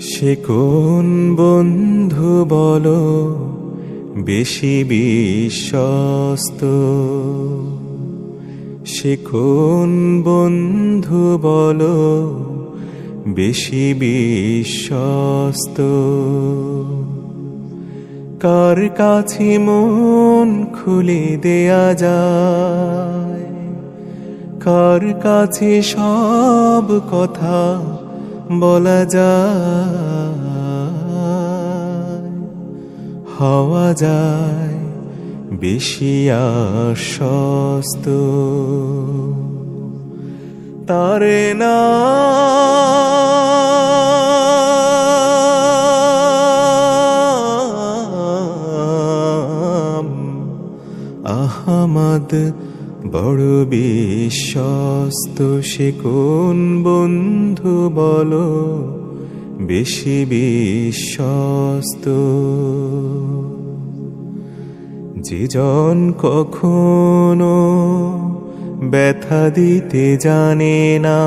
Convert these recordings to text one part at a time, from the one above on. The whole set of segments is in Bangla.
সে কোন বন্ধু বল বেশি বিশ্বস্ত? সে কোন বন্ধু বলো বেশি বিশ্বস্ত? কার কাছে মন খুলে দেয়া যায়? কার কাছে সব কথা বলা যায় হওয়া যায় বেশি আশ্বস্ত। তারে না আহমদ বড় বিশ্বস্ত সে কোন বন্ধু বল? বেশি বিশ্বস্ত। যে জন কখনো ব্যথা দিতে জানে না,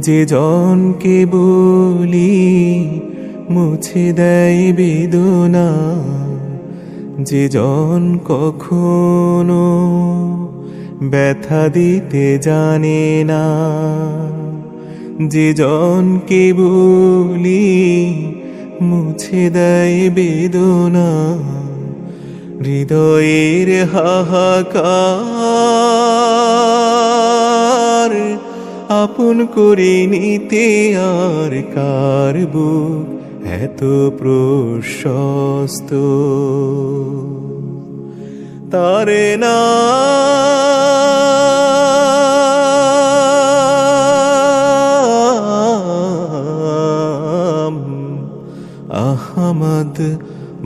যে জনকে বলি মুছে দেয় বেদনা। যে জন কখনো ব্যথা দিতে জানে না। যে জনকে বলি মুছে দেয় বেদনা। হৃদয়ের হাহাকার আপন করে নিতে আর কার বুক এত প্রশস্ত। তারে না। আহমদ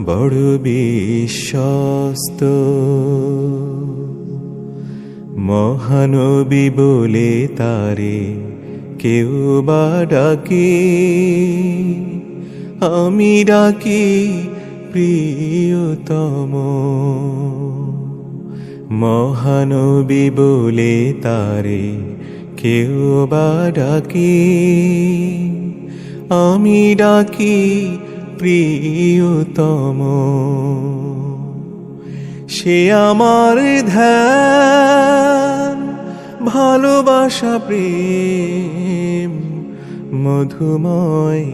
বড় বিশ্বস্ত। মহানবী বলে তারে কেউ বা ডাকে। আমি ডাকি প্রিয়তম। মহানবী বলে তারে কেউ বা ডাকি। আমি ডাকি প্রিয়তম। সে আমার ধ্যান, ভালোবাসা, প্রেম, মধুময়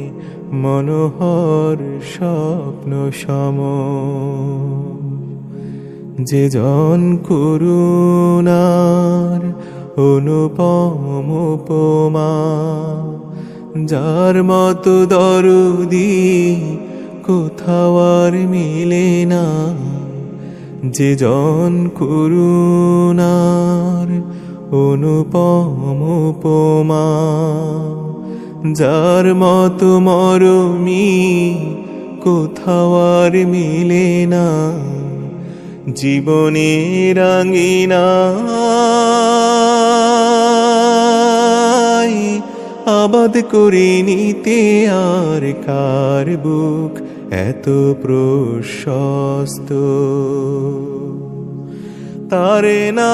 মনোহর স্বপ্ন সম। যে জন করুণার অনুপম উপমা, যার মতো দরদি কোথাও আর মিলে না। যে জন করুণার অনুপম উপমা যার মতো মরমি কোথাও আর মিলে না, জীবনে রাঙিনা। আবাদ করে নিতে আর কার বুক এত প্রশস্ত? তারে না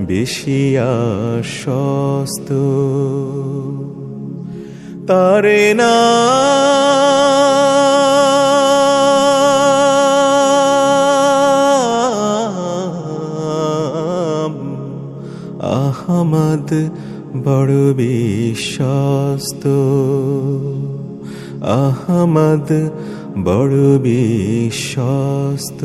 বেশি আশ্বস্ত। তারে না। আহমদ বড় বিশ্বস্ত। আহমদ বড় বিশ্বস্ত।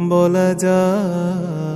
বলা যায়।